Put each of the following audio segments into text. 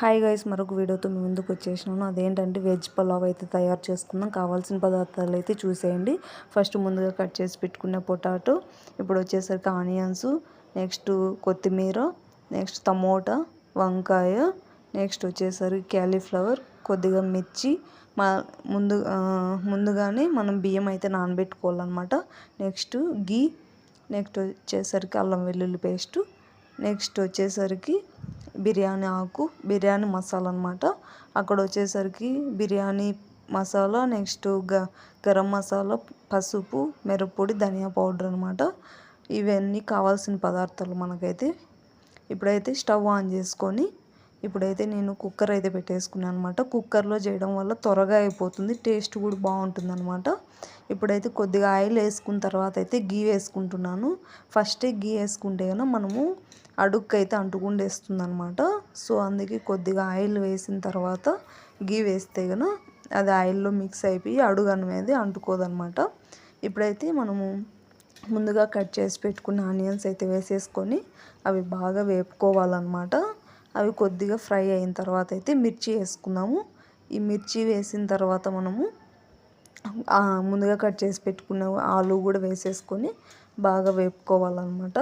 Hi guys మరొక వీడియోతో మీ ముందుకు వచ్చేసినాను. అదేంటంటే వెజ్ పలావ్ అయితే తయారు చేసుకుందాం. కావాల్సిన పదార్థాలు అయితే చూసేయండి. ఫస్ట్ ముందుగా కట్ చేసి పెట్టుకున్న పొటాటో ఇప్పుడు వచ్చేసరికి ఆనియన్స్ నెక్స్ట్ కొత్తిమీర నెక్స్ట్ టమోటా వంకాయ నెక్స్ట్ వచ్చేసరికి క్యాలీఫ్లవర్ కొద్దిగా మిర్చి మా ముందు ముందుగానే మనం బియ్యం అయితే నానబెట్టుకోవాలన్నమాట. నెక్స్ట్ గీ నెక్స్ట్ వచ్చేసరికి అల్లం వెల్లుల్లి పేస్టు నెక్స్ట్ వచ్చేసరికి బిర్యానీ ఆకు బిర్యానీ మసాలా అనమాట అక్కడ వచ్చేసరికి బిర్యానీ మసాలా నెక్స్ట్ గ గరం మసాలా పసుపు మిరప్పొడి ధనియా పౌడర్ అనమాట ఇవన్నీ కావాల్సిన పదార్థాలు మనకైతే. ఇప్పుడైతే స్టవ్ ఆన్ చేసుకొని ఇప్పుడైతే నేను కుక్కర్ అయితే పెట్టేసుకున్నాను అనమాట కుక్కర్లో చేయడం వల్ల త్వరగా అయిపోతుంది టేస్ట్ కూడా బాగుంటుంది అనమాట ఇప్పుడైతే కొద్దిగా ఆయిల్ వేసుకున్న తర్వాత అయితే గీ వేసుకుంటున్నాను. ఫస్టే గీ వేసుకుంటే కనుక మనము అడుక్కు అయితే అంటుకుండేస్తుంది అనమాట సో అందుకే కొద్దిగా ఆయిల్ వేసిన తర్వాత గీ వేస్తే కనుక అది ఆయిల్లో మిక్స్ అయిపోయి అడుగు అనేది అంటుకోదనమాట ఇప్పుడైతే మనము ముందుగా కట్ చేసి పెట్టుకున్న ఆనియన్స్ అయితే వేసేసుకొని అవి బాగా వేపుకోవాలన్నమాట. అవి కొద్దిగా ఫ్రై అయిన తర్వాత అయితే మిర్చి వేసుకుందాము. ఈ మిర్చి వేసిన తర్వాత మనము ముందుగా కట్ చేసి పెట్టుకున్న ఆలు కూడా వేసేసుకొని బాగా వేపుకోవాలన్నమాట.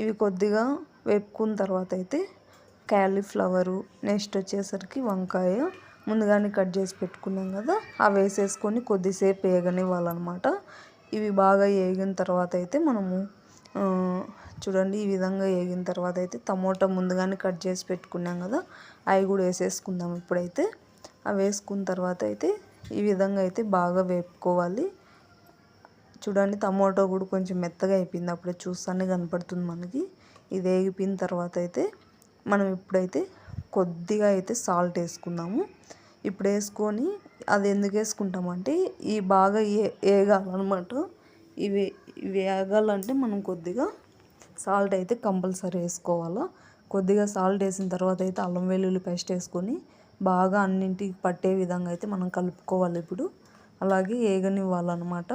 ఇవి కొద్దిగా వేపుకున్న తర్వాత అయితే క్యాలీఫ్లవరు నెక్స్ట్ వచ్చేసరికి వంకాయ ముందుగానే కట్ చేసి పెట్టుకున్నాం కదా అవి వేసేసుకొని కొద్దిసేపు వేగనివ్వాలన్నమాట. ఇవి బాగా వేగిన తర్వాత అయితే మనము చూడండి ఈ విధంగా వేగిన తర్వాత అయితే టమోటా ముందుగానే కట్ చేసి పెట్టుకున్నాం కదా అవి కూడా వేసేసుకుందాం ఇప్పుడైతే. అవి వేసుకున్న తర్వాత అయితే ఈ విధంగా అయితే బాగా వేపుకోవాలి. చూడండి టమోటో కూడా కొంచెం మెత్తగా అయిపోయింది. అప్పుడే చూస్తానే కనపడుతుంది మనకి. ఇది వేగిపోయిన తర్వాత అయితే మనం ఇప్పుడైతే కొద్దిగా అయితే సాల్ట్ వేసుకుందాము. ఇప్పుడు వేసుకొని అది ఎందుకు వేసుకుంటామంటే ఈ బాగా ఏ వేగాలన్నమాట. ఇవి వేగాలంటే మనం కొద్దిగా సాల్ట్ అయితే కంపల్సరీ వేసుకోవాలా. కొద్దిగా సాల్ట్ వేసిన తర్వాత అయితే అల్లం వెల్లుల్లి పేస్ట్ వేసుకొని బాగా అన్నింటికి పట్టే విధంగా అయితే మనం కలుపుకోవాలి ఇప్పుడు. అలాగే ఏగనివ్వాలన్నమాట.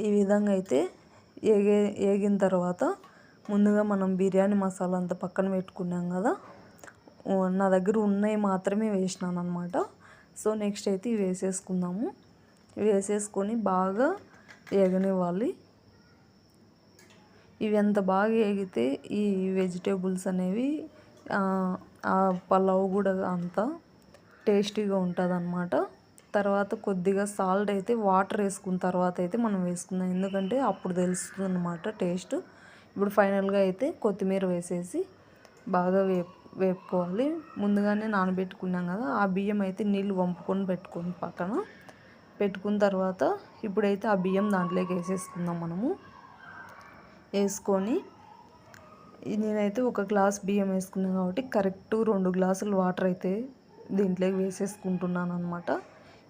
ఈ విధంగా అయితే ఏగే ఏగిన తర్వాత ముందుగా మనం బిర్యానీ మసాలా అంతా పక్కన పెట్టుకున్నాం కదా. నా దగ్గర ఉన్నవి మాత్రమే వేసినాను అనమాట సో నెక్స్ట్ అయితే ఇవి వేసేసుకుందాము. వేసేసుకొని బాగా ఏగనివ్వాలి. ఇవి ఎంత బాగా ఏగితే ఈ వెజిటేబుల్స్ అనేవి పలావ్ కూడా అంతా టేస్టీగా ఉంటుంది అన్నమాట తర్వాత కొద్దిగా సాల్ట్ అయితే వాటర్ వేసుకున్న తర్వాత అయితే మనం వేసుకుందాం. ఎందుకంటే అప్పుడు తెలుస్తుంది అనమాట టేస్ట్. ఇప్పుడు ఫైనల్గా అయితే కొత్తిమీర వేసేసి బాగా వే వేపుకోవాలి. ముందుగానే నానబెట్టుకున్నాం కదా ఆ బియ్యం అయితే నీళ్ళు వంపుకొని పెట్టుకొని పక్కన. పెట్టుకున్న తర్వాత ఇప్పుడైతే ఆ బియ్యం దాంట్లోకి వేసేసుకుందాం మనము. వేసుకొని నేనైతే ఒక గ్లాస్ బియ్యం వేసుకున్నాను కాబట్టి కరెక్ట్ రెండు గ్లాసులు వాటర్ అయితే దీంట్లోకి వేసేసుకుంటున్నాను అనమాట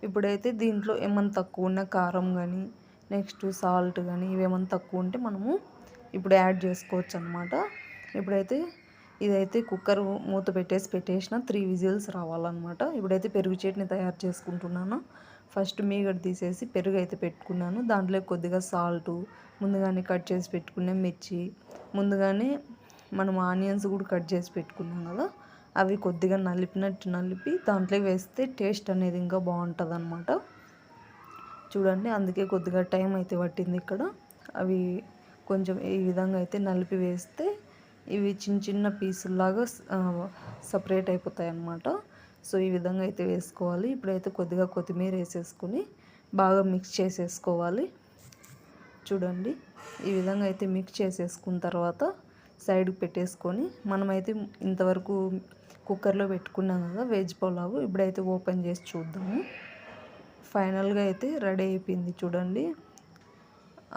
ఇప్పుడైతే దీంట్లో ఏమైనా తక్కువ ఉన్న కారం కానీ నెక్స్ట్ సాల్ట్ కానీ ఇవేమైనా తక్కువ ఉంటే మనము ఇప్పుడు యాడ్ చేసుకోవచ్చు అనమాట ఇప్పుడైతే ఇదైతే కుక్కర్ మూత పెట్టేసి పెట్టేసిన త్రీ విజిల్స్ రావాలన్నమాట. ఇప్పుడైతే పెరుగు చట్నీ తయారు చేసుకుంటున్నాను. ఫస్ట్ మీగడ తీసేసి పెరుగు అయితే పెట్టుకున్నాను. దాంట్లో కొద్దిగా సాల్టు ముందుగానే కట్ చేసి పెట్టుకునే మిర్చి ముందుగానే మనం ఆనియన్స్ కూడా కట్ చేసి పెట్టుకున్నాం కదా అవి కొద్దిగా నలిపినట్టు నలిపి దాంట్లో వేస్తే టేస్ట్ అనేది ఇంకా బాగుంటుంది అనమాట చూడండి అందుకే కొద్దిగా టైం అయితే పట్టింది ఇక్కడ. అవి కొంచెం ఈ విధంగా అయితే నలిపి వేస్తే ఇవి చిన్న చిన్న పీసుల్లాగా సపరేట్ అయిపోతాయి అన్నమాట సో ఈ విధంగా అయితే వేసుకోవాలి. ఇప్పుడైతే కొద్దిగా కొత్తిమీర వేసేసుకొని బాగా మిక్స్ చేసేసుకోవాలి. చూడండి ఈ విధంగా అయితే మిక్స్ చేసేసుకున్న తర్వాత సైడ్కి పెట్టేసుకొని మనమైతే ఇంతవరకు కుక్కర్లో పెట్టుకున్నాం కదా వెజ్ పులావ్. ఇప్పుడైతే ఓపెన్ చేసి చూద్దాము. ఫైనల్గా అయితే రెడీ అయిపోయింది చూడండి.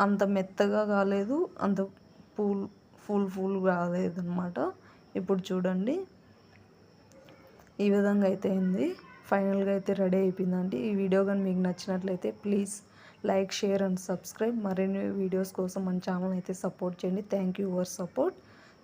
అంత మెత్తగా కాలేదు అంత పూల్ ఫుల్ ఫుల్ కాలేదన్నమాట. ఇప్పుడు చూడండి. ఈ విధంగా అయితే అయింది. ఫైనల్గా అయితే రెడీ అయిపోయిందండి. ఈ వీడియో కానీ మీకు నచ్చినట్లయితే please like share and subscribe. మరిన్ని వీడియోస్ కోసం మన ఛానల్ అయితే సపోర్ట్ చేయండి. Thank you for support